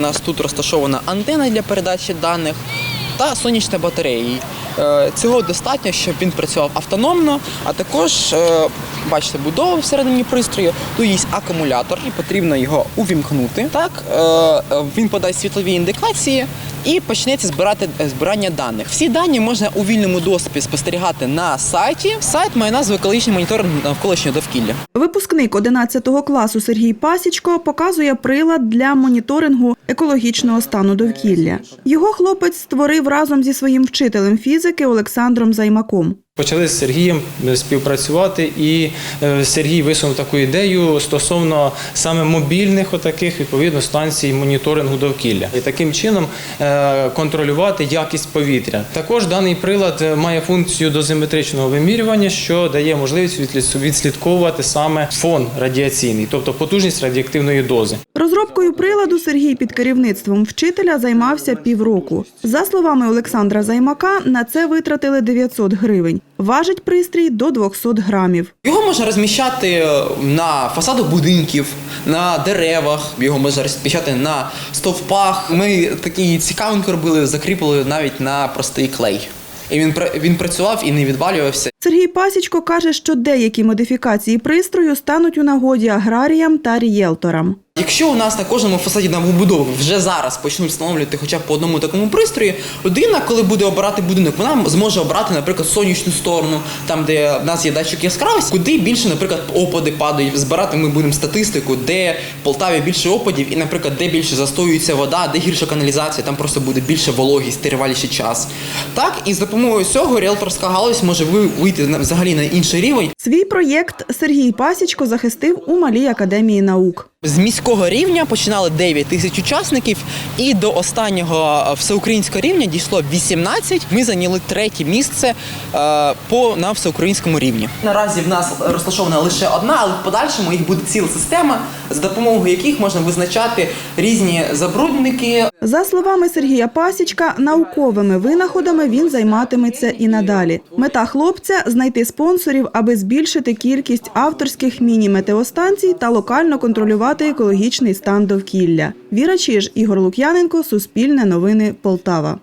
Нас тут розташована антена для передачі даних та сонячна батарея. Е, Цього достатньо, щоб він працював автономно, а також е, бачите, будова всередині пристрою. Тут є акумулятор, і потрібно його увімкнути. Так е, він подасть світлові індикації і почнеться збирати збирання даних. Всі дані можна у вільному доступі спостерігати на сайті. Сайт має назву екологічний моніторинг навколишнього довкілля. Випускник 11 класу Сергій Пасічко показує прилад для моніторингу екологічного стану довкілля. Його хлопець створив разом зі своїм вчителем фізики Олександром Займаком. Почали з Сергієм е, співпрацювати, і е, Сергій висунув таку ідею стосовно саме мобільних отаких відповідно станцій моніторингу довкілля і таким чином е, контролювати якість повітря. Також даний прилад має функцію дозиметричного вимірювання, що дає можливість відслід- відслідковувати саме фон радіаційний, тобто потужність радіоактивної дози. Розробкою приладу Сергій під керівництвом вчителя займався півроку. За словами Олександра Займака, на це витратили 900 гривень. Важить пристрій до 200 грамів. Його можна розміщати е, на фасадах будинків, на деревах, його можна розміщати на стовпах. Ми такі цікавинки робили, закріпили навіть на простий клей. І він він працював і не відвалювався. Сергій Пасічко каже, що деякі модифікації пристрою стануть у нагоді аграріям та рієлторам. Якщо у нас на кожному фасаді новобудови вже зараз почнуть встановлювати хоча б по одному такому пристрої, людина, коли буде обирати будинок, вона зможе обрати, наприклад, сонячну сторону, там де в нас є датчик яскравості, куди більше, наприклад, опади падають. Збирати ми будемо статистику, де в Полтаві більше опадів, і, наприклад, де більше застоюється вода, де гірша каналізація, там просто буде більше вологість, триваліший час. Так, і з допомогою цього ріелторська галузь може ви- вийти взагалі на інший рівень. Свій проєкт Сергій Пасічко захистив у Малій академії наук. З міського рівня починали 9 тисяч учасників, і до останнього е, всеукраїнського рівня дійшло 18. Ми зайняли третє місце е, по на всеукраїнському рівні. Наразі в нас розташована лише одна, але в подальшому їх буде ціла система, за допомогою яких можна визначати різні забрудники. За словами Сергія Пасічка, науковими винаходами він займатиметься і надалі. Мета хлопця знайти спонсорів, аби збільшити кількість авторських міні-метеостанцій та локально контролювати екологічний стан довкілля. Віра Чиж, Ігор Лук'яненко, Суспільне новини, Полтава.